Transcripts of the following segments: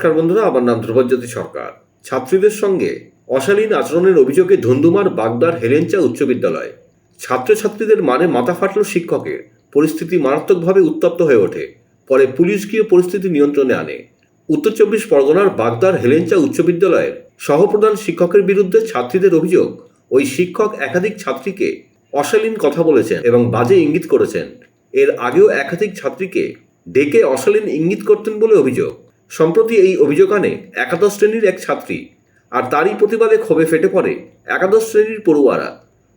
নমস্কার বন্ধুরা, আমার নাম ধ্রুবজ্যোতি সরকার। ছাত্রীদের সঙ্গে অশালীন আচরণের অভিযোগে ধুন্ধুমার বাগদার হেলেঞ্চা উচ্চ বিদ্যালয়। ছাত্রছাত্রীদের মানে মাথা ফাটল শিক্ষকের। পরিস্থিতি মারাত্মকভাবে উত্তপ্ত হয়ে ওঠে। পরে পুলিশ গিয়ে পরিস্থিতি নিয়ন্ত্রণে আনে। উত্তর চব্বিশ পরগনার বাগদার হেলেঞ্চা উচ্চ বিদ্যালয়ের সহপ্রধান শিক্ষকের বিরুদ্ধে ছাত্রীদের অভিযোগ, ওই শিক্ষক একাধিক ছাত্রীকে অশালীন কথা বলেছেন এবং বাজে ইঙ্গিত করেছেন। এর আগেও একাধিক ছাত্রীকে ডেকে অশালীন ইঙ্গিত করতেন বলে অভিযোগ। সম্প্রতি এই অভিযোগ আনে একাদশ শ্রেণির এক ছাত্রী আর তারই প্রতিবাদে ক্ষোভে ফেটে পড়ে একাদশ শ্রেণির পড়ুয়ারা।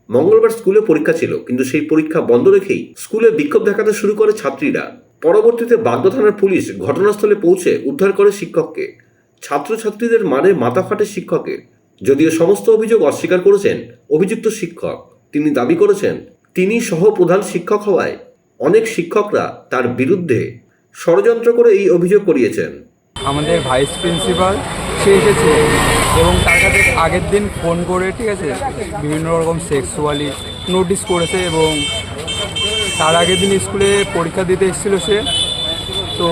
মঙ্গলবার স্কুলে পরীক্ষা ছিল, কিন্তু সেই পরীক্ষা বন্ধ রেখেই স্কুলে বিক্ষোভ দেখাতে শুরু করে ছাত্রীরা। পরবর্তীতে বাগদা থানার পুলিশ ঘটনাস্থলে পৌঁছে উদ্ধার করে শিক্ষককে। ছাত্রছাত্রীদের মানে মাথা ফাটে শিক্ষকের। যদিও সমস্ত অভিযোগ অস্বীকার করেছেন অভিযুক্ত শিক্ষক, তিনি দাবি করেছেন, তিনি সহ প্রধান শিক্ষক হওয়ায় অনেক শিক্ষকরা তার বিরুদ্ধে ষড়যন্ত্র করে এই অভিযোগ করিয়েছেন। আমাদের ভাইস প্রিন্সিপাল সে এসেছে। এবং তার কাছে আগের দিন ফোন করে, ঠিক আছে, বিভিন্ন রকম সেক্সুয়ালি নোটিস করেছে এবং তার আগের দিন স্কুলে পরীক্ষা দিতে এসেছিল সে। তো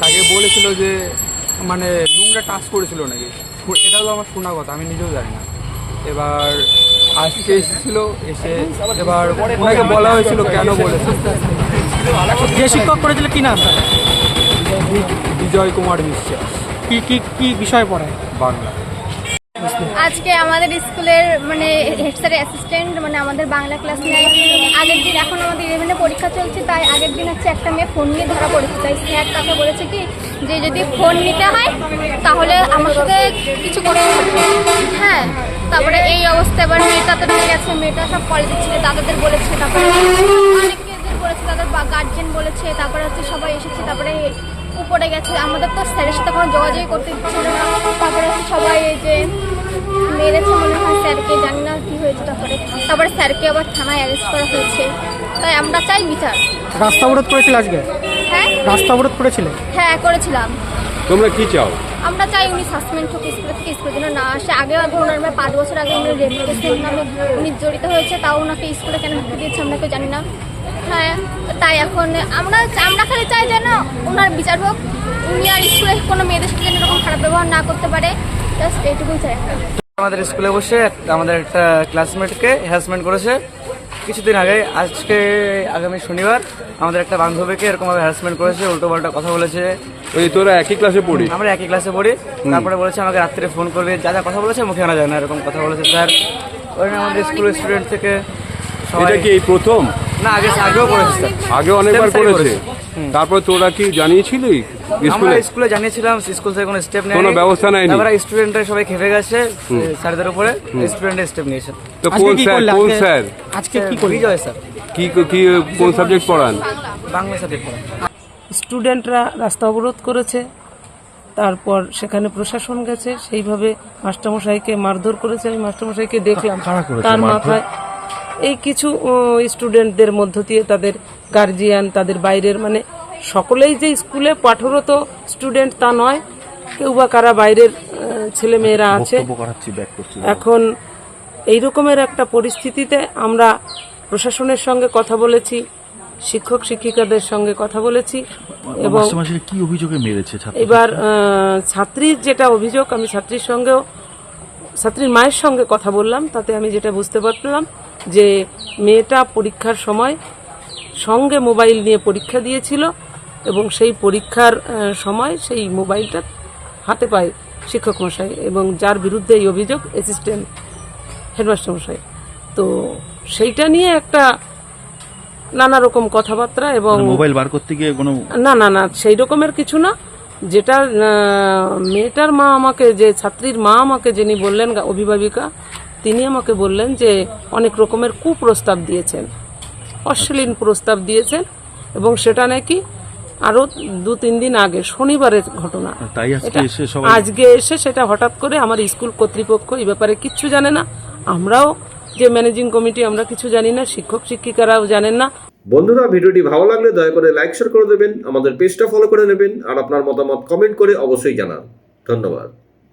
তাকে বলেছিল যে মানে নোংরা টাচ করেছিল নাকি? এটা তো আমার শোনা কথা, আমি নিজেও জানি না। এবার আজকে এসেছিল, এসে এবার ওনাকে বলা হয়েছিল কেন বলেছে। যে শিক্ষক করেছিল, কি নাম? বিজয় কুমার বিশ্বাস। কি কি কি বিষয় পড়ায় বাংলা। আজকে আমাদের স্কুলের মানে হেড স্যারের অ্যাসিস্ট্যান্ট মানে আমাদের বাংলা ক্লাস নেয় আগের দিন এখন আমাদের ইলেভেনে পরীক্ষা চলছে তাই আগের দিন হচ্ছে একটা মেয়ে ফোন নিয়ে ধরা পড়েছে। তাই স্যার তাকে বলেছে কি যে যদি ফোন নিতে হয় তাহলে আমার সাথে কিছু করতে হবে। হ্যাঁ তারপরে এই অবস্থা এবার মেয়েটা তো নিয়ে গেছে মেয়েটা সব কলেজের ছিল দাদাদের বলেছে তারপরে অনেকেদের বলেছে তাদের গার্জেন বলেছে তারপরে হচ্ছে সবাই এসেছে তারপরে উপরে গেছে। আমাদের তো স্যারের সাথে কোনো যোগাযোগই করতে দিচ্ছিল না। তারপরে সবাই এই যে মেরেছে মনে হয় স্যারকে জানি না কি হয়েছে তারপরে। তারপরে স্যারকে আবার থানায় অ্যারেস্ট করা হয়েছে। তাই আমরা চাই বিচার। রাস্তা অবরোধ করেছিল আজকে? হ্যাঁ? রাস্তা অবরোধ করেছিলে? হ্যাঁ করেছিলাম। তোমরা কি চাও? আমরা চাই উনি সাসপেন্ড হোক স্কুল থেকে স্কুলের জন্য না আসে। আগে আগে ওনার মানে পাঁচ বছর আগে উনি রেপ কেসের নামে উনি জড়িত হয়েছে তাও ওনাকে স্কুলে কেন ঢুকে দিয়েছে আমরা কেউ জানি না। হ্যাঁ তাই এখন আমরা আমরা খালি চাই যেন ওনার বিচার হোক উনি আর স্কুলে কোনো মেয়েদের সাথে যেন এরকম খারাপ ব্যবহার না করতে পারে। জাস্ট এইটুকুই চাই আমাদের স্কুলে বসে আমাদের একটা ক্লাসমেটকে হ্যারাসমেন্ট করেছে। কিছুদিন আগে আজকে আগামী শনিবার আমাদের একটা বান্ধবীকে এরকমভাবে হ্যারাসমেন্ট করেছে উল্টো পাল্টা কথা বলেছে। ওই তোরা একই ক্লাসে পড়ি? আমরা একই ক্লাসে পড়ি। তারপরে বলেছে আমাকে রাত্রে ফোন করবে। যা যা কথা বলেছে মুখে আনা যায় না এরকম কথা বলেছে। স্যার ওই জন্য আমাদের স্কুলের স্টুডেন্ট থেকে সবাই এটা কি এই প্রথম? না আগে আগেও করেছে আগে অনেকবার Same same করেছে তারপর তোরা কি জানিয়েছিলি আমরা স্কুলে? জানিয়েছিলাম স্কুল থেকে কোনো স্টেপ নেই কোনো ব্যবস্থা নেয়নি? তারপরে স্টুডেন্টরা সবাই খেপে গেছে স্যারদের উপরে। স্টুডেন্টের স্টেপ নিয়েছে। তো কোন স্যার কোন স্যার? আজকে কি বিজয় স্যার। কি কি কোন সাবজেক্ট পড়ান? বাংলা সাবজেক্ট পড়া স্টুডেন্টরা রাস্তা অবরোধ করেছে তারপর সেখানে প্রশাসন গেছে সেইভাবে মাস্টারমশাইকে মারধর করেছে। আমি মাস্টারমশাইকে দেখলাম তার মাথায় এই কিছু স্টুডেন্টদের মধ্য দিয়ে তাদের গার্জিয়ান তাদের বাইরের মানে সকলেই যে স্কুলে পাঠরত স্টুডেন্ট তা নয় কেউ বা কারা বাইরের ছেলে মেয়েরা আছে। এখন এই রকমের একটা পরিস্থিতিতে আমরা প্রশাসনের সঙ্গে কথা বলেছি শিক্ষক শিক্ষিকাদের সঙ্গে কথা বলেছি এবং কি অভিযোগে মেরেছে এবার ছাত্রীর যেটা অভিযোগ আমি ছাত্রীর সঙ্গেও ছাত্রীর মায়ের সঙ্গে কথা বললাম তাতে আমি যেটা বুঝতে পারলাম যে মেয়েটা পরীক্ষার সময় সঙ্গে মোবাইল নিয়ে পরীক্ষা দিয়েছিল এবং সেই পরীক্ষার সময় সেই মোবাইলটা হাতে পায় শিক্ষক মশাই এবং যার বিরুদ্ধে এই অভিযোগ অ্যাসিস্ট্যান্ট হেডমাস্টার মশাই। তো সেইটা নিয়ে একটা নানা রকম কথাবার্তা এবং মোবাইল বার করতে গিয়ে কোনো না না না সেই রকমের কিছু না। যেটা মেয়েটার মা আমাকে যে ছাত্রীর মা আমাকে যিনি বললেন অভিভাবিকা তিনি আমাকে বললেন যে অনেক রকমের কুপ্রস্তাব দিয়েছেন অশ্লীল প্রস্তাব দিয়েছেন এবং সেটা নাকি আরও দু তিন দিন আগে শনিবারের ঘটনা। আজকে এসে আজকে এসে সেটা হঠাৎ করে আমার স্কুল কর্তৃপক্ষ এই ব্যাপারে কিচ্ছু জানে না। আমরাও যে ম্যানেজিং কমিটি আমরা কিছু জানি না শিক্ষক শিক্ষিকারাও জানেন না। বন্ধুরা ভিডিওটি ভালো লাগলে দয়া করে লাইক শেয়ার করে দেবেন আমাদের পেজটা ফলো করে নেবেন আর আপনার মতামত কমেন্ট করে অবশ্যই জানান। ধন্যবাদ।